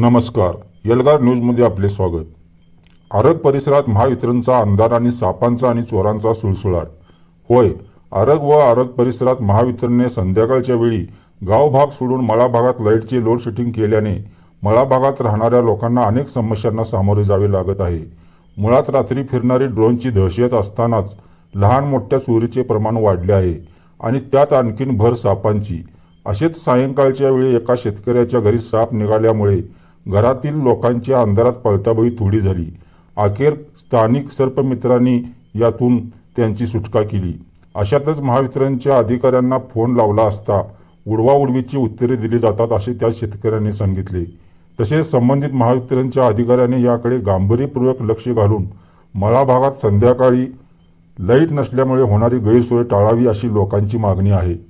नमस्कार. यलगार न्यूजमध्ये आपले स्वागत. आरग परिसरात महावितरणचा अंधार आणि सापांचा आणि चोरांचा सुळसुळाट. होय आरग व आरग परिसरात महावितरणने संध्याकाळच्या वेळी गावभाग सोडून मळा भागात लाईटचे लोड केल्याने मळा भागात राहणाऱ्या लोकांना अनेक समस्यांना सामोरे जावे लागत आहे. मुळात रात्री फिरणारी ड्रोनची दहशत असतानाच लहान मोठ्या चोरीचे प्रमाण वाढले आहे आणि त्यात आणखीन भर सापांची. असेच सायंकाळच्या वेळी एका शेतकऱ्याच्या घरी साप निघाल्यामुळे घरातील लोकांच्या अंधारात पळताबळी थोडी झाली. अखेर स्थानिक सर्पमित्रांनी यातून त्यांची सुटका केली. अशातच महावितरणच्या अधिकाऱ्यांना फोन लावला असता उडवाउडवीची उत्तरे दिली जातात असे त्या शेतकऱ्यांनी सांगितले. तसेच संबंधित महावितरणच्या अधिकाऱ्याने याकडे गांभीर्यपूर्वक लक्ष घालून मला भागात संध्याकाळी लाइट नसल्यामुळे होणारी गैरसोय टाळावी अशी लोकांची मागणी आहे.